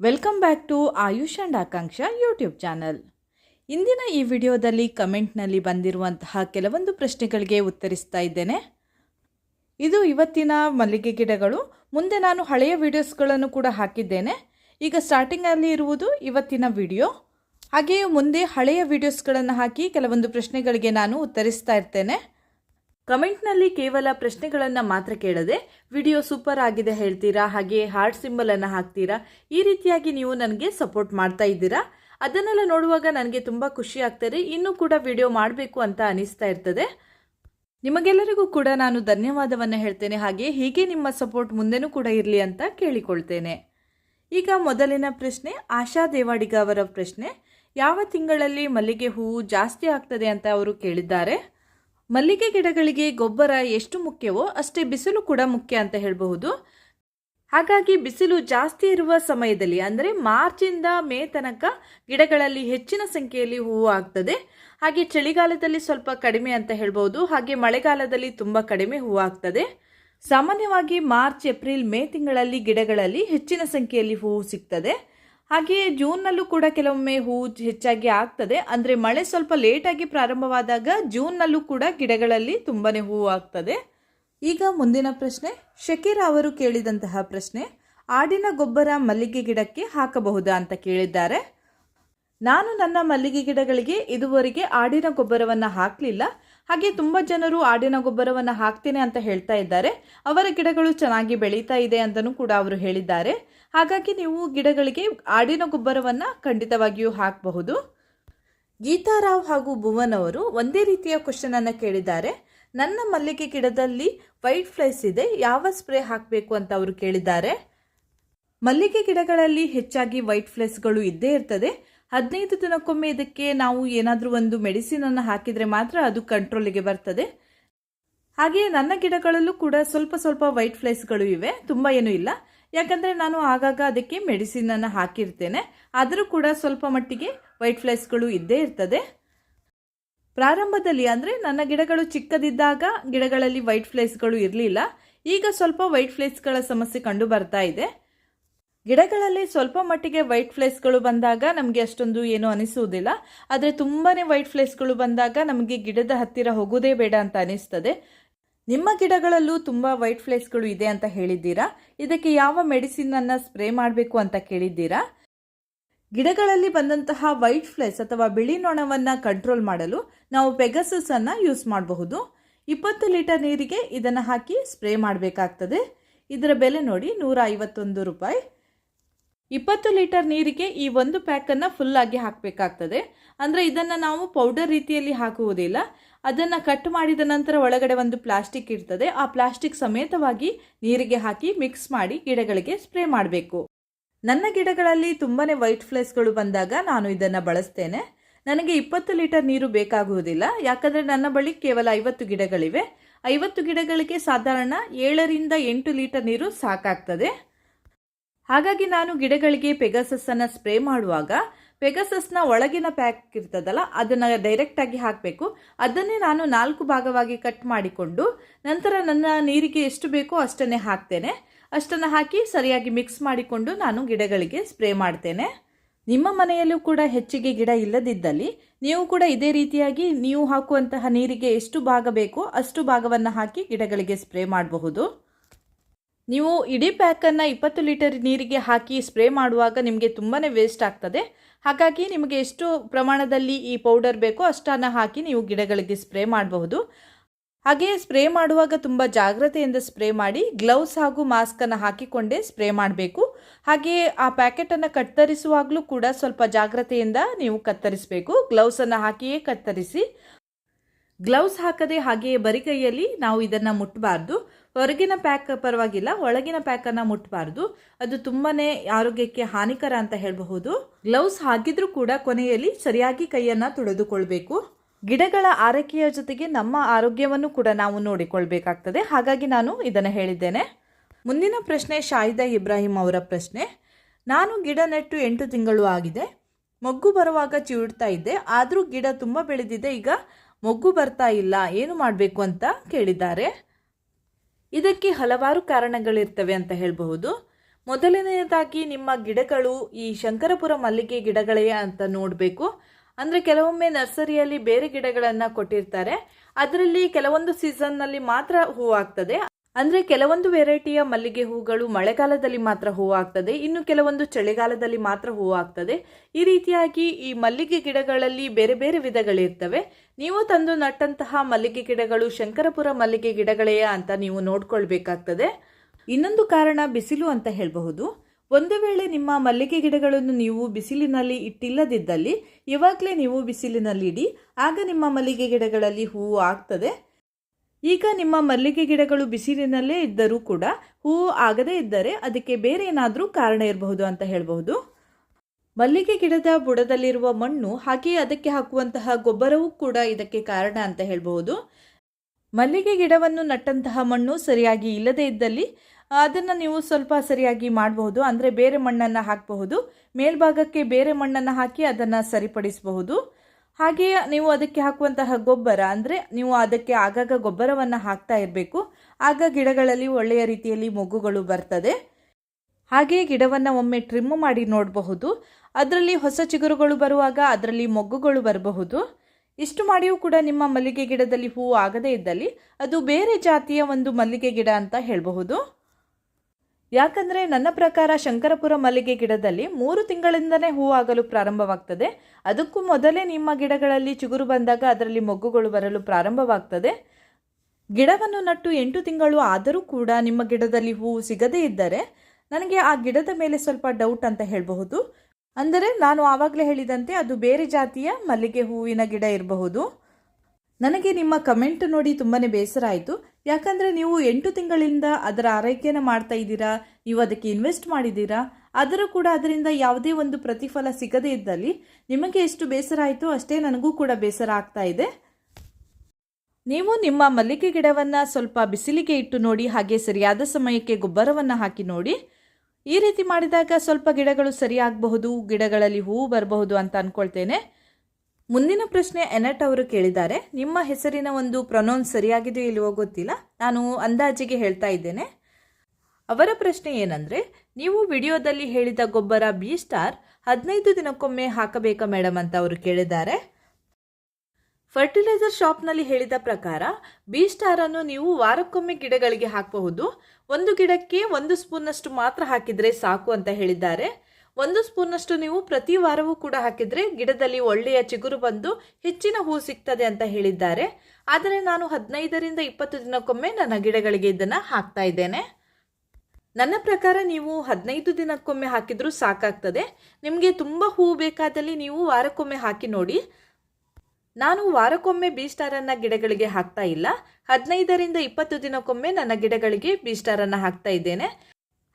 Welcome back to Ayush and Akanksha YouTube channel ಇಂದಿನ ಈ ವಿಡಿಯೋದಲ್ಲಿ ಕಮೆಂಟ್ನಲ್ಲಿ ಬಂದಿರುವಂತಹ ಕೆಲವೊಂದು ಪ್ರಶ್ನೆಗಳಿಗೆ ಉತ್ತರಿಸ್ತಾ ಇದ್ದೇನೆ. ಇದು ಇವತ್ತಿನ ಮಲ್ಲಿಗೆ ಗಿಡಗಳು. ಮುಂದೆ ನಾನು ಹಳೆಯ ವಿಡಿಯೋಸ್ಗಳನ್ನು ಕೂಡ ಹಾಕಿದ್ದೇನೆ. ಈಗ ಸ್ಟಾರ್ಟಿಂಗಲ್ಲಿ ಇರುವುದು ಇವತ್ತಿನ ವಿಡಿಯೋ ಹಾಗೆಯೇ ಮುಂದೆ ಹಳೆಯ ವಿಡಿಯೋಸ್ಗಳನ್ನು ಹಾಕಿ ಕೆಲವೊಂದು ಪ್ರಶ್ನೆಗಳಿಗೆ ನಾನು ಉತ್ತರಿಸ್ತಾ ಇರ್ತೇನೆ. ಕಮೆಂಟ್ನಲ್ಲಿ ಕೇವಲ ಪ್ರಶ್ನೆಗಳನ್ನು ಮಾತ್ರ ಕೇಳದೆ ವಿಡಿಯೋ ಸೂಪರ್ ಆಗಿದೆ ಹೇಳ್ತೀರಾ? ಹಾಗೆ ಹಾರ್ಟ್ ಸಿಂಬಲನ್ನು ಹಾಕ್ತೀರಾ? ಈ ರೀತಿಯಾಗಿ ನೀವು ನನಗೆ ಸಪೋರ್ಟ್ ಮಾಡ್ತಾ ಇದ್ದೀರಾ? ಅದನ್ನೆಲ್ಲ ನೋಡುವಾಗ ನನಗೆ ತುಂಬ ಖುಷಿ ಆಗ್ತದೆ. ಇನ್ನೂ ಕೂಡ ವಿಡಿಯೋ ಮಾಡಬೇಕು ಅಂತ ಅನಿಸ್ತಾ ಇರ್ತದೆ. ನಿಮಗೆಲ್ಲರಿಗೂ ಕೂಡ ನಾನು ಧನ್ಯವಾದವನ್ನು ಹೇಳ್ತೇನೆ. ಹಾಗೆ ಹೀಗೆ ನಿಮ್ಮ ಸಪೋರ್ಟ್ ಮುಂದೆನೂ ಕೂಡ ಇರಲಿ ಅಂತ ಕೇಳಿಕೊಳ್ತೇನೆ. ಈಗ ಮೊದಲಿನ ಪ್ರಶ್ನೆ, ಆಶಾ ದೇವಾಡಿಗ ಅವರ ಪ್ರಶ್ನೆ. ಯಾವ ತಿಂಗಳಲ್ಲಿ ಮಲ್ಲಿಗೆ ಹೂವು ಜಾಸ್ತಿ ಆಗ್ತದೆ ಅಂತ ಅವರು ಕೇಳಿದ್ದಾರೆ. ಮಲ್ಲಿಗೆ ಗಿಡಗಳಿಗೆ ಗೊಬ್ಬರ ಎಷ್ಟು ಮುಖ್ಯವೋ ಅಷ್ಟೇ ಬಿಸಿಲು ಕೂಡ ಮುಖ್ಯ ಅಂತ ಹೇಳಬಹುದು. ಹಾಗಾಗಿ ಬಿಸಿಲು ಜಾಸ್ತಿ ಇರುವ ಸಮಯದಲ್ಲಿ, ಅಂದರೆ ಮಾರ್ಚಿಂದ ಮೇ ತನಕ ಗಿಡಗಳಲ್ಲಿ ಹೆಚ್ಚಿನ ಸಂಖ್ಯೆಯಲ್ಲಿ ಹೂವು ಆಗ್ತದೆ. ಹಾಗೆ ಚಳಿಗಾಲದಲ್ಲಿ ಸ್ವಲ್ಪ ಕಡಿಮೆ ಅಂತ ಹೇಳ್ಬೋದು ಹಾಗೆ ಮಳೆಗಾಲದಲ್ಲಿ ತುಂಬ ಕಡಿಮೆ ಹೂವು ಆಗ್ತದೆ. ಸಾಮಾನ್ಯವಾಗಿ ಮಾರ್ಚ್, ಏಪ್ರಿಲ್, ಮೇ ತಿಂಗಳಲ್ಲಿ ಗಿಡಗಳಲ್ಲಿ ಹೆಚ್ಚಿನ ಸಂಖ್ಯೆಯಲ್ಲಿ ಹೂವು ಸಿಗ್ತದೆ. ಹಾಗೆಯೇ ಜೂನ್ನಲ್ಲೂ ಕೂಡ ಕೆಲವೊಮ್ಮೆ ಹೂ ಹೆಚ್ಚಾಗಿ ಆಗ್ತದೆ. ಅಂದರೆ ಮಳೆ ಸ್ವಲ್ಪ ಲೇಟಾಗಿ ಪ್ರಾರಂಭವಾದಾಗ ಜೂನ್ನಲ್ಲೂ ಕೂಡ ಗಿಡಗಳಲ್ಲಿ ತುಂಬಾ ಹೂವು ಆಗ್ತದೆ. ಈಗ ಮುಂದಿನ ಪ್ರಶ್ನೆ, ಶಕೀರ್ ಅವರು ಕೇಳಿದಂತಹ ಪ್ರಶ್ನೆ, ಆಡಿನ ಗೊಬ್ಬರ ಮಲ್ಲಿಗೆ ಗಿಡಕ್ಕೆ ಹಾಕಬಹುದಾ ಅಂತ ಕೇಳಿದ್ದಾರೆ. ನಾನು ನನ್ನ ಮಲ್ಲಿಗೆ ಗಿಡಗಳಿಗೆ ಇದುವರೆಗೆ ಆಡಿನ ಗೊಬ್ಬರವನ್ನು ಹಾಕಲಿಲ್ಲ. ಹಾಗೆ ತುಂಬ ಜನರು ಆಡಿನ ಗೊಬ್ಬರವನ್ನು ಹಾಕ್ತೇನೆ ಅಂತ ಹೇಳ್ತಾ ಇದ್ದಾರೆ. ಅವರ ಗಿಡಗಳು ಚೆನ್ನಾಗಿ ಬೆಳೀತಾ ಇದೆ ಅಂತಲೂ ಕೂಡ ಅವರು ಹೇಳಿದ್ದಾರೆ. ಹಾಗಾಗಿ ನೀವು ಗಿಡಗಳಿಗೆ ಆಡಿನ ಗೊಬ್ಬರವನ್ನು ಖಂಡಿತವಾಗಿಯೂ ಹಾಕಬಹುದು. ಗೀತಾರಾವ್ ಹಾಗೂ ಭುವನ್ ಅವರು ಒಂದೇ ರೀತಿಯ ಕ್ವಶನ್ ಅನ್ನು ಕೇಳಿದ್ದಾರೆ. ನನ್ನ ಮಲ್ಲಿಗೆ ಗಿಡದಲ್ಲಿ ವೈಟ್ ಫ್ಲೈಸ್ ಇದೆ, ಯಾವ ಸ್ಪ್ರೇ ಹಾಕಬೇಕು ಅಂತ ಅವರು ಕೇಳಿದ್ದಾರೆ. ಮಲ್ಲಿಗೆ ಗಿಡಗಳಲ್ಲಿ ಹೆಚ್ಚಾಗಿ ವೈಟ್ ಫ್ಲೈಸ್ಗಳು ಇದ್ದೇ ಇರ್ತದೆ. ಹದಿನೈದು ದಿನಕ್ಕೊಮ್ಮೆ ಇದಕ್ಕೆ ನಾವು ಏನಾದರೂ ಒಂದು ಮೆಡಿಸಿನನ್ನು ಹಾಕಿದರೆ ಮಾತ್ರ ಅದು ಕಂಟ್ರೋಲಿಗೆ ಬರ್ತದೆ. ಹಾಗೆಯೇ ನನ್ನ ಗಿಡಗಳಲ್ಲೂ ಕೂಡ ಸ್ವಲ್ಪ ಸ್ವಲ್ಪ ವೈಟ್ ಫ್ಲೈಸ್ಗಳು ಇವೆ. ತುಂಬ ಏನೂ ಇಲ್ಲ. ಯಾಕಂದರೆ ನಾನು ಆಗಾಗ ಅದಕ್ಕೆ ಮೆಡಿಸಿನನ್ನು ಹಾಕಿರ್ತೇನೆ. ಆದರೂ ಕೂಡ ಸ್ವಲ್ಪ ಮಟ್ಟಿಗೆ ವೈಟ್ ಫ್ಲೈಸ್ಗಳು ಇದ್ದೇ ಇರ್ತದೆ. ಪ್ರಾರಂಭದಲ್ಲಿ ಅಂದರೆ ನನ್ನ ಗಿಡಗಳು ಚಿಕ್ಕದಿದ್ದಾಗ ಗಿಡಗಳಲ್ಲಿ ವೈಟ್ ಫ್ಲೈಸ್ಗಳು ಇರಲಿಲ್ಲ. ಈಗ ಸ್ವಲ್ಪ ವೈಟ್ ಫ್ಲೈಸ್ಗಳ ಸಮಸ್ಯೆ ಕಂಡು ಬರ್ತಾ ಇದೆ. ಗಿಡಗಳಲ್ಲಿ ಸ್ವಲ್ಪ ಮಟ್ಟಿಗೆ ವೈಟ್ ಫ್ಲೇಸ್ಗಳು ಬಂದಾಗ ನಮಗೆ ಅಷ್ಟೊಂದು ಏನು ಅನಿಸುವುದಿಲ್ಲ. ಆದರೆ ತುಂಬಾ ವೈಟ್ ಫ್ಲೇಸ್ಗಳು ಬಂದಾಗ ನಮಗೆ ಗಿಡದ ಹತ್ತಿರ ಹೋಗೋದೇ ಬೇಡ ಅಂತ ಅನಿಸ್ತದೆ. ನಿಮ್ಮ ಗಿಡಗಳಲ್ಲೂ ತುಂಬ ವೈಟ್ ಫ್ಲೇಸ್ಗಳು ಇದೆ ಅಂತ ಹೇಳಿದ್ದೀರಾ? ಇದಕ್ಕೆ ಯಾವ ಮೆಡಿಸಿನನ್ನು ಸ್ಪ್ರೇ ಮಾಡಬೇಕು ಅಂತ ಕೇಳಿದ್ದೀರಾ? ಗಿಡಗಳಲ್ಲಿ ಬಂದಂತಹ ವೈಟ್ ಫ್ಲೇಸ್ ಅಥವಾ ಬಿಳಿ ನೊಣವನ್ನು ಕಂಟ್ರೋಲ್ ಮಾಡಲು ನಾವು ಪೆಗಸಸ್ ಅನ್ನು ಯೂಸ್ ಮಾಡಬಹುದು. ಇಪ್ಪತ್ತು ಲೀಟರ್ ನೀರಿಗೆ ಇದನ್ನು ಹಾಕಿ ಸ್ಪ್ರೇ ಮಾಡಬೇಕಾಗ್ತದೆ. ಇದರ ಬೆಲೆ ನೋಡಿ ನೂರ ಐವತ್ತೊಂದು ರೂಪಾಯಿ. ಇಪ್ಪತ್ತು ಲೀಟರ್ ನೀರಿಗೆ ಈ ಒಂದು ಪ್ಯಾಕನ್ನು ಫುಲ್ಲಾಗಿ ಹಾಕಬೇಕಾಗ್ತದೆ. ಅಂದರೆ ಇದನ್ನು ನಾವು ಪೌಡರ್ ರೀತಿಯಲ್ಲಿ ಹಾಕುವುದಿಲ್ಲ. ಅದನ್ನು ಕಟ್ ಮಾಡಿದ ನಂತರ ಒಳಗಡೆ ಒಂದು ಪ್ಲಾಸ್ಟಿಕ್ ಇರ್ತದೆ. ಆ ಪ್ಲಾಸ್ಟಿಕ್ ಸಮೇತವಾಗಿ ನೀರಿಗೆ ಹಾಕಿ ಮಿಕ್ಸ್ ಮಾಡಿ ಗಿಡಗಳಿಗೆ ಸ್ಪ್ರೇ ಮಾಡಬೇಕು. ನನ್ನ ಗಿಡಗಳಲ್ಲಿ ತುಂಬಾ ವೈಟ್ ಫ್ಲೇಸ್ಗಳು ಬಂದಾಗ ನಾನು ಇದನ್ನು ಬಳಸ್ತೇನೆ. ನನಗೆ ಇಪ್ಪತ್ತು ಲೀಟರ್ ನೀರು ಬೇಕಾಗುವುದಿಲ್ಲ. ಯಾಕಂದರೆ ನನ್ನ ಬಳಿ ಕೇವಲ ಐವತ್ತು ಗಿಡಗಳಿವೆ. ಐವತ್ತು ಗಿಡಗಳಿಗೆ ಸಾಧಾರಣ ಏಳರಿಂದ ಎಂಟು ಲೀಟರ್ ನೀರು ಸಾಕಾಗ್ತದೆ. ಹಾಗಾಗಿ ನಾನು ಗಿಡಗಳಿಗೆ ಪೆಗಸಸ್ಸನ್ನು ಸ್ಪ್ರೇ ಮಾಡುವಾಗ ಪೆಗಸಸ್ನ ಒಳಗಿನ ಪ್ಯಾಕ್ ಇರ್ತದಲ್ಲ, ಅದನ್ನು ಡೈರೆಕ್ಟಾಗಿ ಹಾಕಬೇಕು. ಅದನ್ನೇ ನಾನು ನಾಲ್ಕು ಭಾಗವಾಗಿ ಕಟ್ ಮಾಡಿಕೊಂಡು ನಂತರ ನನ್ನ ನೀರಿಗೆ ಎಷ್ಟು ಬೇಕೋ ಅಷ್ಟನ್ನೇ ಹಾಕ್ತೇನೆ. ಅಷ್ಟನ್ನು ಹಾಕಿ ಸರಿಯಾಗಿ ಮಿಕ್ಸ್ ಮಾಡಿಕೊಂಡು ನಾನು ಗಿಡಗಳಿಗೆ ಸ್ಪ್ರೇ ಮಾಡ್ತೇನೆ. ನಿಮ್ಮ ಮನೆಯಲ್ಲೂ ಕೂಡ ಹೆಚ್ಚಿಗೆ ಗಿಡ ಇಲ್ಲದಿದ್ದಲ್ಲಿ ನೀವು ಕೂಡ ಇದೇ ರೀತಿಯಾಗಿ ನೀವು ಹಾಕುವಂತಹ ನೀರಿಗೆ ಎಷ್ಟು ಭಾಗ ಬೇಕೋ ಅಷ್ಟು ಭಾಗವನ್ನು ಹಾಕಿ ಗಿಡಗಳಿಗೆ ಸ್ಪ್ರೇ ಮಾಡಬಹುದು. ನೀವು ಇಡೀ ಪ್ಯಾಕನ್ನು ಇಪ್ಪತ್ತು ಲೀಟರ್ ನೀರಿಗೆ ಹಾಕಿ ಸ್ಪ್ರೇ ಮಾಡುವಾಗ ನಿಮಗೆ ತುಂಬಾ ವೇಸ್ಟ್ ಆಗ್ತದೆ. ಹಾಗಾಗಿ ನಿಮಗೆ ಎಷ್ಟು ಪ್ರಮಾಣದಲ್ಲಿ ಈ ಪೌಡರ್ ಬೇಕೋ ಅಷ್ಟನ್ನು ಹಾಕಿ ನೀವು ಗಿಡಗಳಿಗೆ ಸ್ಪ್ರೇ ಮಾಡಬಹುದು. ಹಾಗೆಯೇ ಸ್ಪ್ರೇ ಮಾಡುವಾಗ ತುಂಬ ಜಾಗ್ರತೆಯಿಂದ ಸ್ಪ್ರೇ ಮಾಡಿ ಗ್ಲೌಸ್ ಹಾಗೂ ಮಾಸ್ಕನ್ನು ಹಾಕಿಕೊಂಡೇ ಸ್ಪ್ರೇ ಮಾಡಬೇಕು. ಹಾಗೆಯೇ ಆ ಪ್ಯಾಕೆಟನ್ನು ಕತ್ತರಿಸುವಾಗಲೂ ಕೂಡ ಸ್ವಲ್ಪ ಜಾಗ್ರತೆಯಿಂದ ನೀವು ಕತ್ತರಿಸಬೇಕು. ಗ್ಲೌಸನ್ನು ಹಾಕಿಯೇ ಕತ್ತರಿಸಿ ಗ್ಲೌಸ್ ಹಾಕದೆ ಹಾಗೆಯೇ ಬರಿ ಕೈಯಲ್ಲಿ ನಾವು ಇದನ್ನು ಮುಟ್ಟಬಾರ್ದು ಹೊರಗಿನ ಪ್ಯಾಕ್ ಪರವಾಗಿಲ್ಲ, ಒಳಗಿನ ಪ್ಯಾಕನ್ನು ಮುಟ್ಟಬಾರ್ದು ಅದು ತುಂಬಾ ಆರೋಗ್ಯಕ್ಕೆ ಹಾನಿಕರ ಅಂತ ಹೇಳಬಹುದು. ಗ್ಲೌಸ್ ಹಾಕಿದ್ರೂ ಕೂಡ ಕೊನೆಯಲ್ಲಿ ಸರಿಯಾಗಿ ಕೈಯನ್ನು ತೊಳೆದುಕೊಳ್ಬೇಕು. ಗಿಡಗಳ ಆರೈಕೆಯ ಜೊತೆಗೆ ನಮ್ಮ ಆರೋಗ್ಯವನ್ನು ಕೂಡ ನಾವು ನೋಡಿಕೊಳ್ಬೇಕಾಗ್ತದೆ. ಹಾಗಾಗಿ ನಾನು ಇದನ್ನು ಹೇಳಿದ್ದೇನೆ. ಮುಂದಿನ ಪ್ರಶ್ನೆ ಶಾಹಿದಾ ಇಬ್ರಾಹಿಂ ಅವರ ಪ್ರಶ್ನೆ. ನಾನು ಗಿಡ ನೆಟ್ಟು ಎಂಟು ತಿಂಗಳು ಆಗಿದೆ. ಮೊಗ್ಗು ಬರುವಾಗ ಚಿವುಡ್ತಾ ಇದ್ದೆ. ಆದರೂ ಗಿಡ ತುಂಬ ಬೆಳೆದಿದೆ. ಈಗ ಮೊಗ್ಗು ಬರ್ತಾ ಇಲ್ಲ, ಏನು ಮಾಡಬೇಕು ಅಂತ ಕೇಳಿದ್ದಾರೆ. ಇದಕ್ಕೆ ಹಲವಾರು ಕಾರಣಗಳಿರ್ತವೆ ಅಂತ ಹೇಳಬಹುದು. ಮೊದಲನೆಯದಾಗಿ ನಿಮ್ಮ ಗಿಡಗಳು ಈ ಶಂಕರಪುರ ಮಲ್ಲಿಗೆ ಗಿಡಗಳೇ ಅಂತ ನೋಡಬೇಕು. ಅಂದರೆ ಕೆಲವೊಮ್ಮೆ ನರ್ಸರಿಯಲ್ಲಿ ಬೇರೆ ಗಿಡಗಳನ್ನು ಕೊಟ್ಟಿರ್ತಾರೆ. ಅದರಲ್ಲಿ ಕೆಲವೊಂದು ಸೀಸನ್ನಲ್ಲಿ ಮಾತ್ರ ಹೂವು ಆಗ್ತದೆ ಅಂದರೆ ಕೆಲವೊಂದು ವೆರೈಟಿಯ ಮಲ್ಲಿಗೆ ಹೂಗಳು ಮಳೆಗಾಲದಲ್ಲಿ ಮಾತ್ರ ಹೂವು ಆಗ್ತದೆ, ಇನ್ನು ಕೆಲವೊಂದು ಚಳಿಗಾಲದಲ್ಲಿ ಮಾತ್ರ ಹೂವು ಆಗ್ತದೆ. ಈ ರೀತಿಯಾಗಿ ಈ ಮಲ್ಲಿಗೆ ಗಿಡಗಳಲ್ಲಿ ಬೇರೆ ಬೇರೆ ವಿಧಗಳಿರ್ತವೆ. ನೀವು ತಂದು ನಟ್ಟಂತಹ ಮಲ್ಲಿಗೆ ಗಿಡಗಳು ಶಂಕರಪುರ ಮಲ್ಲಿಗೆ ಗಿಡಗಳೇ ಅಂತ ನೀವು ನೋಡ್ಕೊಳ್ಬೇಕಾಗ್ತದೆ. ಇನ್ನೊಂದು ಕಾರಣ ಬಿಸಿಲು ಅಂತ ಹೇಳಬಹುದು. ಒಂದು ವೇಳೆ ನಿಮ್ಮ ಮಲ್ಲಿಗೆ ಗಿಡಗಳನ್ನು ನೀವು ಬಿಸಿಲಿನಲ್ಲಿ ಇಟ್ಟಿಲ್ಲದಿದ್ದಲ್ಲಿ, ಇವಾಗಲೇ ನೀವು ಬಿಸಿಲಿನಲ್ಲಿ ಇಡಿ ಆಗ ನಿಮ್ಮ ಮಲ್ಲಿಗೆ ಗಿಡಗಳಲ್ಲಿ ಹೂವು ಆಗ್ತದೆ. ಈಗ ನಿಮ್ಮ ಮಲ್ಲಿಗೆ ಗಿಡಗಳು ಬಿಸಿಲಿನಲ್ಲೇ ಇದ್ದರೂ ಕೂಡ ಹೂವು ಆಗದೇ ಇದ್ದರೆ ಅದಕ್ಕೆ ಬೇರೆ ಏನಾದರೂ ಕಾರಣ ಇರಬಹುದು ಅಂತ ಹೇಳಬಹುದು. ಮಲ್ಲಿಗೆ ಗಿಡದ ಬುಡದಲ್ಲಿರುವ ಮಣ್ಣು ಹಾಗೆಯೇ ಅದಕ್ಕೆ ಹಾಕುವಂತಹ ಗೊಬ್ಬರವೂ ಕೂಡ ಇದಕ್ಕೆ ಕಾರಣ ಅಂತ ಹೇಳಬಹುದು. ಮಲ್ಲಿಗೆ ಗಿಡವನ್ನು ನಟ್ಟಂತಹ ಮಣ್ಣು ಸರಿಯಾಗಿ ಇಲ್ಲದೇ ಇದ್ದಲ್ಲಿ ಅದನ್ನು ನೀವು ಸ್ವಲ್ಪ ಸರಿಯಾಗಿ ಮಾಡಬಹುದು, ಅಂದರೆ ಬೇರೆ ಮಣ್ಣನ್ನು ಹಾಕಬಹುದು, ಮೇಲ್ಭಾಗಕ್ಕೆ ಬೇರೆ ಮಣ್ಣನ್ನು ಹಾಕಿ ಅದನ್ನು ಸರಿಪಡಿಸಬಹುದು. ಹಾಗೆಯೇ ನೀವು ಅದಕ್ಕೆ ಹಾಕುವಂತಹ ಗೊಬ್ಬರ ಅಂದರೆ ನೀವು ಅದಕ್ಕೆ ಆಗಾಗ ಗೊಬ್ಬರವನ್ನು ಹಾಕ್ತಾ ಇರಬೇಕು. ಆಗ ಗಿಡಗಳಲ್ಲಿ ಒಳ್ಳೆಯ ರೀತಿಯಲ್ಲಿ ಮೊಗ್ಗುಗಳು ಬರ್ತದೆ. ಹಾಗೆಯೇ ಗಿಡವನ್ನು ಒಮ್ಮೆ ಟ್ರಿಮ್ ಮಾಡಿ ನೋಡಬಹುದು. ಅದರಲ್ಲಿ ಹೊಸ ಚಿಗುರುಗಳು ಬರುವಾಗ ಅದರಲ್ಲಿ ಮೊಗ್ಗುಗಳು ಬರಬಹುದು. ಇಷ್ಟು ಮಾಡಿಯೂ ಕೂಡ ನಿಮ್ಮ ಮಲ್ಲಿಗೆ ಗಿಡದಲ್ಲಿ ಹೂವು ಆಗದೇ ಇದ್ದಲ್ಲಿ ಅದು ಬೇರೆ ಜಾತಿಯ ಒಂದು ಮಲ್ಲಿಗೆ ಗಿಡ ಅಂತ ಹೇಳಬಹುದು. ಯಾಕಂದರೆ ನನ್ನ ಪ್ರಕಾರ ಶಂಕರಪುರ ಮಲ್ಲಿಗೆ ಗಿಡದಲ್ಲಿ ಮೂರು ತಿಂಗಳಿಂದನೇ ಹೂವಾಗಲು ಪ್ರಾರಂಭವಾಗ್ತದೆ. ಅದಕ್ಕೂ ಮೊದಲೇ ನಿಮ್ಮ ಗಿಡಗಳಲ್ಲಿ ಚಿಗುರು ಬಂದಾಗ ಅದರಲ್ಲಿ ಮೊಗ್ಗುಗಳು ಬರಲು ಪ್ರಾರಂಭವಾಗ್ತದೆ. ಗಿಡವನ್ನು ನಟ್ಟು ಎಂಟು ತಿಂಗಳು ಆದರೂ ಕೂಡ ನಿಮ್ಮ ಗಿಡದಲ್ಲಿ ಹೂವು ಸಿಗದೇ ಇದ್ದರೆ ನನಗೆ ಆ ಗಿಡದ ಮೇಲೆ ಸ್ವಲ್ಪ ಡೌಟ್ ಅಂತ ಹೇಳಬಹುದು. ಅಂದರೆ ನಾನು ಆವಾಗಲೇ ಹೇಳಿದಂತೆ ಅದು ಬೇರೆ ಜಾತಿಯ ಮಲ್ಲಿಗೆ ಹೂವಿನ ಗಿಡ ಇರಬಹುದು. ನನಗೆ ನಿಮ್ಮ ಕಮೆಂಟ್ ನೋಡಿ ತುಂಬಾ ಬೇಸರ ಆಯಿತು. ಯಾಕಂದರೆ ನೀವು ಎಂಟು ತಿಂಗಳಿಂದ ಅದರ ಆರೈಕೆಯನ್ನು ಮಾಡ್ತಾ ಇದ್ದೀರಾ, ನೀವು ಅದಕ್ಕೆ ಇನ್ವೆಸ್ಟ್ ಮಾಡಿದ್ದೀರಾ ಆದರೂ ಕೂಡ ಅದರಿಂದ ಯಾವುದೇ ಒಂದು ಪ್ರತಿಫಲ ಸಿಗದೇ ಇದ್ದಲ್ಲಿ ನಿಮಗೆ ಎಷ್ಟು ಬೇಸರ ಆಯಿತು ಅಷ್ಟೇ ನನಗೂ ಕೂಡ ಬೇಸರ ಆಗ್ತಾ ಇದೆ. ನೀವು ನಿಮ್ಮ ಮಲ್ಲಿಗೆ ಗಿಡವನ್ನು ಸ್ವಲ್ಪ ಬಿಸಿಲಿಗೆ ಇಟ್ಟು ನೋಡಿ, ಹಾಗೆ ಸರಿಯಾದ ಸಮಯಕ್ಕೆ ಗೊಬ್ಬರವನ್ನು ಹಾಕಿ ನೋಡಿ. ಈ ರೀತಿ ಮಾಡಿದಾಗ ಸ್ವಲ್ಪ ಗಿಡಗಳು ಸರಿಯಾಗಬಹುದು, ಗಿಡಗಳಲ್ಲಿ ಹೂವು ಬರಬಹುದು ಅಂತ ಅಂದ್ಕೊಳ್ತೇನೆ ಮುಂದಿನ ಪ್ರಶ್ನೆ ಎನಟ್ ಅವರು ಕೇಳಿದ್ದಾರೆ. ನಿಮ್ಮ ಹೆಸರಿನ ಒಂದು ಪ್ರೊನೌನ್ಸ್ ಸರಿಯಾಗಿದೆಯೋ ಇಲ್ವೋ ಗೊತ್ತಿಲ್ಲ. ನಾನು ಅಂದಾಜಿಗೆ ಹೇಳ್ತಾ ಇದ್ದೇನೆ. ಅವರ ಪ್ರಶ್ನೆ ಏನಂದರೆ, ನೀವು ವಿಡಿಯೋದಲ್ಲಿ ಹೇಳಿದ ಗೊಬ್ಬರ ಬಿ ಸ್ಟಾರ್ ಹದಿನೈದು ದಿನಕ್ಕೊಮ್ಮೆ ಹಾಕಬೇಕಾ ಮೇಡಮ್ ಅಂತ ಅವರು ಕೇಳಿದ್ದಾರೆ. ಫರ್ಟಿಲೈಸರ್ ಶಾಪ್ನಲ್ಲಿ ಹೇಳಿದ ಪ್ರಕಾರ ಬಿ ಸ್ಟಾರನ್ನು ನೀವು ವಾರಕ್ಕೊಮ್ಮೆ ಗಿಡಗಳಿಗೆ ಹಾಕಬಹುದು. ಒಂದು ಗಿಡಕ್ಕೆ ಒಂದು ಸ್ಪೂನ್ನಷ್ಟು ಮಾತ್ರ ಹಾಕಿದರೆ ಸಾಕು ಅಂತ ಹೇಳಿದ್ದಾರೆ. ಒಂದು ಸ್ಪೂನಷ್ಟು ನೀವು ಪ್ರತಿ ವಾರವೂ ಕೂಡ ಹಾಕಿದರೆ ಗಿಡದಲ್ಲಿ ಒಳ್ಳೆಯ ಚಿಗುರು ಬಂದು ಹೆಚ್ಚಿನ ಹೂ ಸಿಗ್ತದೆ ಅಂತ ಹೇಳಿದ್ದಾರೆ. ಆದರೆ ನಾನು ಹದಿನೈದರಿಂದ ಇಪ್ಪತ್ತು ದಿನಕ್ಕೊಮ್ಮೆ ನನ್ನ ಗಿಡಗಳಿಗೆ ಇದನ್ನು ಹಾಕ್ತಾ ಇದ್ದೇನೆ. ನನ್ನ ಪ್ರಕಾರ ನೀವು ಹದಿನೈದು ದಿನಕ್ಕೊಮ್ಮೆ ಹಾಕಿದರೂ ಸಾಕಾಗ್ತದೆ. ನಿಮಗೆ ತುಂಬ ಹೂ ಬೇಕಾದಲ್ಲಿ ನೀವು ವಾರಕ್ಕೊಮ್ಮೆ ಹಾಕಿ ನೋಡಿ. ನಾನು ವಾರಕ್ಕೊಮ್ಮೆ ಬಿ ಸ್ಟಾರನ್ನು ಗಿಡಗಳಿಗೆ ಹಾಕ್ತಾ ಇಲ್ಲ. ಹದಿನೈದರಿಂದ ಇಪ್ಪತ್ತು ದಿನಕ್ಕೊಮ್ಮೆ ನನ್ನ ಗಿಡಗಳಿಗೆ ಬಿ ಸ್ಟಾರನ್ನು ಹಾಕ್ತಾ ಇದ್ದೇನೆ.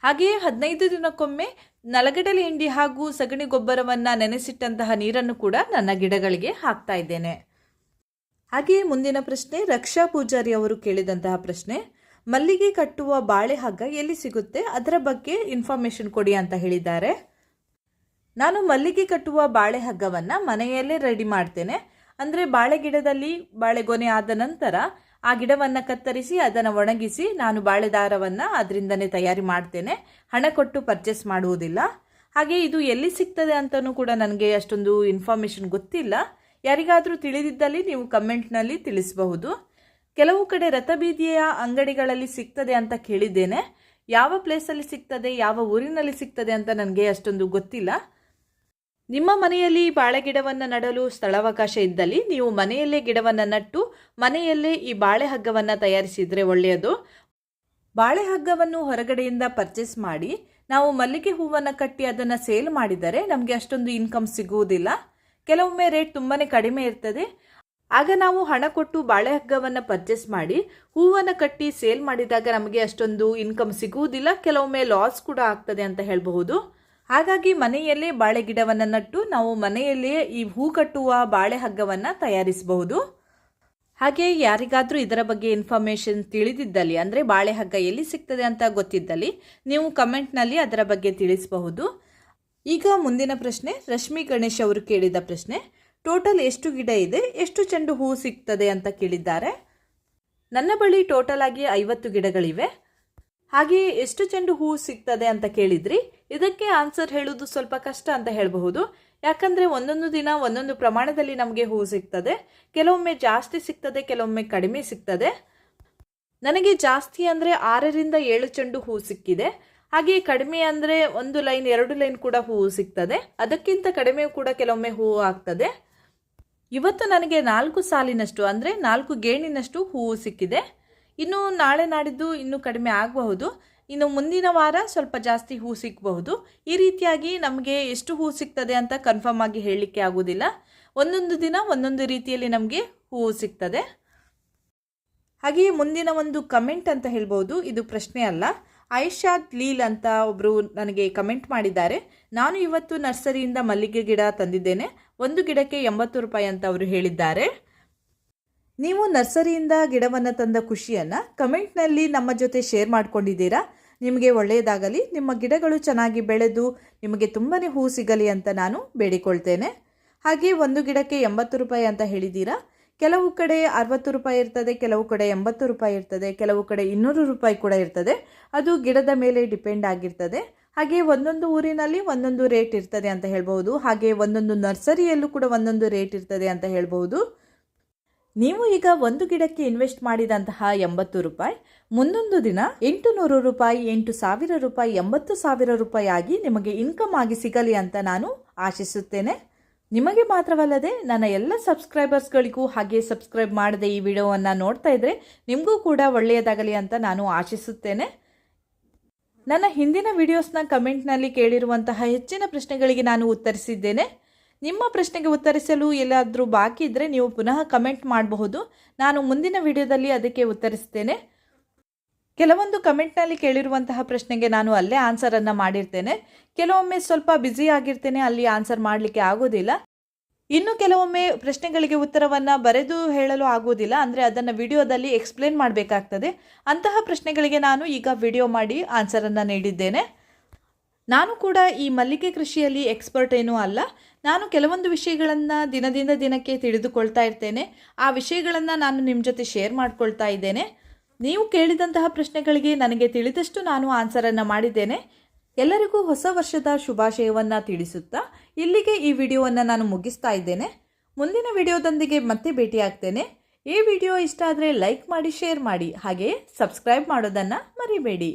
ಹಾಗೆಯೇ ಹದಿನೈದು ದಿನಕ್ಕೊಮ್ಮೆ ನಲಗಡಲೆ ಹಿಂಡಿ ಹಾಗೂ ಸಗಣಿ ಗೊಬ್ಬರವನ್ನು ನೆನೆಸಿಟ್ಟಂತಹ ನೀರನ್ನು ಕೂಡ ನನ್ನ ಗಿಡಗಳಿಗೆ ಹಾಕ್ತಾ ಇದ್ದೇನೆ. ಹಾಗೆಯೇ ಮುಂದಿನ ಪ್ರಶ್ನೆ, ರಕ್ಷಾ ಪೂಜಾರಿ ಅವರು ಕೇಳಿದಂತಹ ಪ್ರಶ್ನೆ, ಮಲ್ಲಿಗೆ ಕಟ್ಟುವ ಬಾಳೆ ಹಗ್ಗ ಎಲ್ಲಿ ಸಿಗುತ್ತೆ? ಅದರ ಬಗ್ಗೆ ಇನ್ಫಾರ್ಮೇಷನ್ ಕೊಡಿ ಅಂತ ಹೇಳಿದ್ದಾರೆ. ನಾನು ಮಲ್ಲಿಗೆ ಕಟ್ಟುವ ಬಾಳೆ ಹಗ್ಗವನ್ನು ಮನೆಯಲ್ಲೇ ರೆಡಿ ಮಾಡ್ತೇನೆ. ಅಂದರೆ ಬಾಳೆ ಗಿಡದಲ್ಲಿ ಬಾಳೆಗೊನೆ ಆದ ನಂತರ ಆ ಗಿಡವನ್ನು ಕತ್ತರಿಸಿ, ಅದನ್ನು ಒಣಗಿಸಿ ನಾನು ಬಾಳೆ ದಾರವನ್ನು ಅದರಿಂದನೇ ತಯಾರಿ ಮಾಡ್ತೇನೆ. ಹಣ ಕೊಟ್ಟು ಪರ್ಚೇಸ್ ಮಾಡುವುದಿಲ್ಲ. ಹಾಗೆ ಇದು ಎಲ್ಲಿ ಸಿಗ್ತದೆ ಅಂತಲೂ ಕೂಡ ನನಗೆ ಅಷ್ಟೊಂದು ಇನ್ಫಾರ್ಮೇಷನ್ ಗೊತ್ತಿಲ್ಲ. ಯಾರಿಗಾದರೂ ತಿಳಿದಿದ್ದಲ್ಲಿ ನೀವು ಕಮೆಂಟ್ನಲ್ಲಿ ತಿಳಿಸಬಹುದು. ಕೆಲವು ಕಡೆ ರಥಬೀದಿಯ ಅಂಗಡಿಗಳಲ್ಲಿ ಸಿಗ್ತದೆ ಅಂತ ಕೇಳಿದ್ದೇನೆ. ಯಾವ ಪ್ಲೇಸಲ್ಲಿ ಸಿಗ್ತದೆ, ಯಾವ ಊರಿನಲ್ಲಿ ಸಿಗ್ತದೆ ಅಂತ ನನಗೆ ಅಷ್ಟೊಂದು ಗೊತ್ತಿಲ್ಲ. ನಿಮ್ಮ ಮನೆಯಲ್ಲಿ ಬಾಳೆ ಗಿಡವನ್ನು ನಡಲು ಸ್ಥಳಾವಕಾಶ ಇದ್ದಲ್ಲಿ ನೀವು ಮನೆಯಲ್ಲೇ ಗಿಡವನ್ನು ನಟ್ಟು ಮನೆಯಲ್ಲೇ ಈ ಬಾಳೆ ಹಗ್ಗವನ್ನು ತಯಾರಿಸಿದರೆ ಒಳ್ಳೆಯದು. ಬಾಳೆ ಹಗ್ಗವನ್ನು ಹೊರಗಡೆಯಿಂದ ಪರ್ಚೇಸ್ ಮಾಡಿ ನಾವು ಮಲ್ಲಿಗೆ ಹೂವನ್ನು ಕಟ್ಟಿ ಅದನ್ನು ಸೇಲ್ ಮಾಡಿದರೆ ನಮಗೆ ಅಷ್ಟೊಂದು ಇನ್ಕಮ್ ಸಿಗುವುದಿಲ್ಲ. ಕೆಲವೊಮ್ಮೆ ರೇಟ್ ತುಂಬಾ ಕಡಿಮೆ ಇರ್ತದೆ. ಆಗ ನಾವು ಹಣ ಕೊಟ್ಟು ಬಾಳೆ ಹಗ್ಗವನ್ನು ಪರ್ಚೇಸ್ ಮಾಡಿ ಹೂವನ್ನು ಕಟ್ಟಿ ಸೇಲ್ ಮಾಡಿದಾಗ ನಮಗೆ ಅಷ್ಟೊಂದು ಇನ್ಕಮ್ ಸಿಗುವುದಿಲ್ಲ. ಕೆಲವೊಮ್ಮೆ ಲಾಸ್ ಕೂಡ ಆಗ್ತದೆ ಅಂತ ಹೇಳಬಹುದು. ಹಾಗಾಗಿ ಮನೆಯಲ್ಲೇ ಬಾಳೆ ಗಿಡವನ್ನು ನಟ್ಟು ನಾವು ಮನೆಯಲ್ಲೇ ಈ ಹೂ ಕಟ್ಟುವ ಬಾಳೆ ಹಗ್ಗವನ್ನು ತಯಾರಿಸಬಹುದು. ಹಾಗೆ ಯಾರಿಗಾದರೂ ಇದರ ಬಗ್ಗೆ ಇನ್ಫಾರ್ಮೇಷನ್ ತಿಳಿದಿದ್ದಲ್ಲಿ, ಅಂದರೆ ಬಾಳೆ ಹಗ್ಗ ಎಲ್ಲಿ ಸಿಗ್ತದೆ ಅಂತ ಗೊತ್ತಿದ್ದಲ್ಲಿ, ನೀವು ಕಮೆಂಟ್ನಲ್ಲಿ ಅದರ ಬಗ್ಗೆ ತಿಳಿಸಬಹುದು. ಈಗ ಮುಂದಿನ ಪ್ರಶ್ನೆ, ರಶ್ಮಿ ಗಣೇಶ್ ಅವರು ಕೇಳಿದ ಪ್ರಶ್ನೆ, ಟೋಟಲ್ ಎಷ್ಟು ಗಿಡ ಇದೆ, ಎಷ್ಟು ಚೆಂಡು ಹೂ ಸಿಗ್ತದೆ ಅಂತ ಕೇಳಿದ್ದಾರೆ. ನನ್ನ ಬಳಿ ಟೋಟಲ್ ಆಗಿ ಐವತ್ತು ಗಿಡಗಳಿವೆ. ಹಾಗೆಯೇ ಎಷ್ಟು ಚೆಂಡು ಹೂವು ಸಿಗ್ತದೆ ಅಂತ ಕೇಳಿದ್ರಿ? ಇದಕ್ಕೆ ಆನ್ಸರ್ ಹೇಳೋದು ಸ್ವಲ್ಪ ಕಷ್ಟ ಅಂತ ಹೇಳಬಹುದು. ಯಾಕಂದರೆ ಒಂದೊಂದು ದಿನ ಒಂದೊಂದು ಪ್ರಮಾಣದಲ್ಲಿ ನಮಗೆ ಹೂವು ಸಿಗ್ತದೆ. ಕೆಲವೊಮ್ಮೆ ಜಾಸ್ತಿ ಸಿಗ್ತದೆ, ಕೆಲವೊಮ್ಮೆ ಕಡಿಮೆ ಸಿಗ್ತದೆ. ನನಗೆ ಜಾಸ್ತಿ ಅಂದರೆ ಆರರಿಂದ ಏಳು ಚೆಂಡು ಹೂವು ಸಿಕ್ಕಿದೆ. ಹಾಗೆ ಕಡಿಮೆ ಅಂದರೆ ಒಂದು ಲೈನ್, ಎರಡು ಲೈನ್ ಕೂಡ ಹೂವು ಸಿಗ್ತದೆ. ಅದಕ್ಕಿಂತ ಕಡಿಮೆ ಕೂಡ ಕೆಲವೊಮ್ಮೆ ಹೂವು ಆಗ್ತದೆ. ಇವತ್ತು ನನಗೆ ನಾಲ್ಕು ಸಾಲಿನಷ್ಟು ಅಂದರೆ ನಾಲ್ಕು ಗೇಣಿನಷ್ಟು ಹೂವು ಸಿಕ್ಕಿದೆ. ಇನ್ನು ನಾಳೆ ನಾಡಿದ್ದು ಇನ್ನೂ ಕಡಿಮೆ ಆಗಬಹುದು. ಇನ್ನು ಮುಂದಿನ ವಾರ ಸ್ವಲ್ಪ ಜಾಸ್ತಿ ಹೂ ಸಿಗಬಹುದು. ಈ ರೀತಿಯಾಗಿ ನಮಗೆ ಎಷ್ಟು ಹೂ ಸಿಗ್ತದೆ ಅಂತ ಕನ್ಫರ್ಮ್ ಆಗಿ ಹೇಳಲಿಕ್ಕೆ ಆಗೋದಿಲ್ಲ. ಒಂದೊಂದು ದಿನ ಒಂದೊಂದು ರೀತಿಯಲ್ಲಿ ನಮಗೆ ಹೂವು ಸಿಗ್ತದೆ. ಹಾಗೆಯೇ ಮುಂದಿನ ಒಂದು ಕಮೆಂಟ್ ಅಂತ ಹೇಳ್ಬೋದು ಇದು ಪ್ರಶ್ನೆ ಅಲ್ಲ. ಐಷಾದ್ ಲೀಲ್ ಅಂತ ಒಬ್ಬರು ನನಗೆ ಕಮೆಂಟ್ ಮಾಡಿದ್ದಾರೆ. ನಾನು ಇವತ್ತು ನರ್ಸರಿಯಿಂದ ಮಲ್ಲಿಗೆ ಗಿಡ ತಂದಿದ್ದೇನೆ. ಒಂದು ಗಿಡಕ್ಕೆ ಎಂಬತ್ತು ರೂಪಾಯಿ ಅಂತ ಅವರು ಹೇಳಿದ್ದಾರೆ. ನೀವು ನರ್ಸರಿಯಿಂದ ಗಿಡವನ್ನು ತಂದ ಖುಷಿಯನ್ನು ಕಮೆಂಟ್ನಲ್ಲಿ ನಮ್ಮ ಜೊತೆ ಶೇರ್ ಮಾಡ್ಕೊಂಡಿದ್ದೀರಾ? ನಿಮಗೆ ಒಳ್ಳೆಯದಾಗಲಿ, ನಿಮ್ಮ ಗಿಡಗಳು ಚೆನ್ನಾಗಿ ಬೆಳೆದು ನಿಮಗೆ ತುಂಬಾ ಹೂ ಸಿಗಲಿ ಅಂತ ನಾನು ಬೇಡಿಕೊಳ್ತೇನೆ. ಹಾಗೆ ಒಂದು ಗಿಡಕ್ಕೆ ಎಂಬತ್ತು ರೂಪಾಯಿ ಅಂತ ಹೇಳಿದ್ದೀರಾ? ಕೆಲವು ಕಡೆ ಅರವತ್ತು ರೂಪಾಯಿ ಇರ್ತದೆ, ಕೆಲವು ಕಡೆ ಎಂಬತ್ತು ರೂಪಾಯಿ ಇರ್ತದೆ, ಕೆಲವು ಕಡೆ ಇನ್ನೂರು ರೂಪಾಯಿ ಕೂಡ ಇರ್ತದೆ. ಅದು ಗಿಡದ ಮೇಲೆ ಡಿಪೆಂಡ್ ಆಗಿರ್ತದೆ. ಹಾಗೆ ಒಂದೊಂದು ಊರಿನಲ್ಲಿ ಒಂದೊಂದು ರೇಟ್ ಇರ್ತದೆ ಅಂತ ಹೇಳ್ಬೋದು ಹಾಗೆ ಒಂದೊಂದು ನರ್ಸರಿಯಲ್ಲೂ ಕೂಡ ಒಂದೊಂದು ರೇಟ್ ಇರ್ತದೆ ಅಂತ ಹೇಳ್ಬೋದು ನೀವು ಈಗ ಒಂದು ಗಿಡಕ್ಕೆ ಇನ್ವೆಸ್ಟ್ ಮಾಡಿದಂತಹ ಎಂಬತ್ತು ರೂಪಾಯಿ, ಮುಂದೊಂದು ದಿನ ಎಂಟು ನೂರು ರೂಪಾಯಿ, ಎಂಟು ಸಾವಿರ ರೂಪಾಯಿ, ಎಂಬತ್ತು ಸಾವಿರ ರೂಪಾಯಿ ಆಗಿ ನಿಮಗೆ ಇನ್ಕಮ್ ಆಗಿ ಸಿಗಲಿ ಅಂತ ನಾನು ಆಶಿಸುತ್ತೇನೆ. ನಿಮಗೆ ಮಾತ್ರವಲ್ಲದೆ ನನ್ನ ಎಲ್ಲ ಸಬ್ಸ್ಕ್ರೈಬರ್ಸ್ಗಳಿಗೂ ಹಾಗೆ ಸಬ್ಸ್ಕ್ರೈಬ್ ಮಾಡದೆ ಈ ವಿಡಿಯೋವನ್ನು ನೋಡ್ತಾ ಇದ್ದರೆ ನಿಮಗೂ ಕೂಡ ಒಳ್ಳೆಯದಾಗಲಿ ಅಂತ ನಾನು ಆಶಿಸುತ್ತೇನೆ. ನನ್ನ ಹಿಂದಿನ ವಿಡಿಯೋಸ್ನ ಕಮೆಂಟ್ನಲ್ಲಿ ಕೇಳಿರುವಂತಹ ಹೆಚ್ಚಿನ ಪ್ರಶ್ನೆಗಳಿಗೆ ನಾನು ಉತ್ತರಿಸಿದ್ದೇನೆ. ನಿಮ್ಮ ಪ್ರಶ್ನೆಗೆ ಉತ್ತರಿಸಲು ಎಲ್ಲಾದರೂ ಬಾಕಿ ಇದ್ದರೆ ನೀವು ಪುನಃ ಕಮೆಂಟ್ ಮಾಡಬಹುದು. ನಾನು ಮುಂದಿನ ವಿಡಿಯೋದಲ್ಲಿ ಅದಕ್ಕೆ ಉತ್ತರಿಸ್ತೇನೆ. ಕೆಲವೊಂದು ಕಮೆಂಟ್ನಲ್ಲಿ ಕೇಳಿರುವಂತಹ ಪ್ರಶ್ನೆಗೆ ನಾನು ಅಲ್ಲೇ ಆನ್ಸರನ್ನು ಮಾಡಿರ್ತೇನೆ. ಕೆಲವೊಮ್ಮೆ ಸ್ವಲ್ಪ ಬ್ಯುಸಿ ಆಗಿರ್ತೇನೆ, ಅಲ್ಲಿ ಆನ್ಸರ್ ಮಾಡಲಿಕ್ಕೆ ಆಗೋದಿಲ್ಲ. ಇನ್ನು ಕೆಲವೊಮ್ಮೆ ಪ್ರಶ್ನೆಗಳಿಗೆ ಉತ್ತರವನ್ನು ಬರೆದು ಹೇಳಲು ಆಗೋದಿಲ್ಲ, ಅಂದರೆ ಅದನ್ನು ವಿಡಿಯೋದಲ್ಲಿ ಎಕ್ಸ್ಪ್ಲೇನ್ ಮಾಡಬೇಕಾಗ್ತದೆ. ಅಂತಹ ಪ್ರಶ್ನೆಗಳಿಗೆ ನಾನು ಈಗ ವಿಡಿಯೋ ಮಾಡಿ ಆನ್ಸರನ್ನು ನೀಡಿದ್ದೇನೆ. ನಾನು ಕೂಡ ಈ ಮಲ್ಲಿಗೆ ಕೃಷಿಯಲ್ಲಿ ಎಕ್ಸ್ಪರ್ಟ್ ಏನೂ ಅಲ್ಲ. ನಾನು ಕೆಲವೊಂದು ವಿಷಯಗಳನ್ನು ದಿನದಿಂದ ದಿನಕ್ಕೆ ತಿಳಿದುಕೊಳ್ತಾ ಇರ್ತೇನೆ. ಆ ವಿಷಯಗಳನ್ನು ನಾನು ನಿಮ್ಮ ಜೊತೆ ಶೇರ್ ಮಾಡ್ಕೊಳ್ತಾ ಇದ್ದೇನೆ. ನೀವು ಕೇಳಿದಂತಹ ಪ್ರಶ್ನೆಗಳಿಗೆ ನನಗೆ ತಿಳಿದಷ್ಟು ನಾನು ಆನ್ಸರನ್ನು ಮಾಡಿದ್ದೇನೆ. ಎಲ್ಲರಿಗೂ ಹೊಸ ವರ್ಷದ ಶುಭಾಶಯವನ್ನು ತಿಳಿಸುತ್ತಾ ಇಲ್ಲಿಗೆ ಈ ವಿಡಿಯೋವನ್ನು ನಾನು ಮುಗಿಸ್ತಾ ಇದ್ದೇನೆ. ಮುಂದಿನ ವಿಡಿಯೋದೊಂದಿಗೆ ಮತ್ತೆ ಭೇಟಿಯಾಗ್ತೇನೆ. ಈ ವಿಡಿಯೋ ಇಷ್ಟ ಆದರೆ ಲೈಕ್ ಮಾಡಿ ಶೇರ್ ಮಾಡಿ, ಹಾಗೆಯೇ ಸಬ್ಸ್ಕ್ರೈಬ್ ಮಾಡೋದನ್ನು ಮರಿಬೇಡಿ.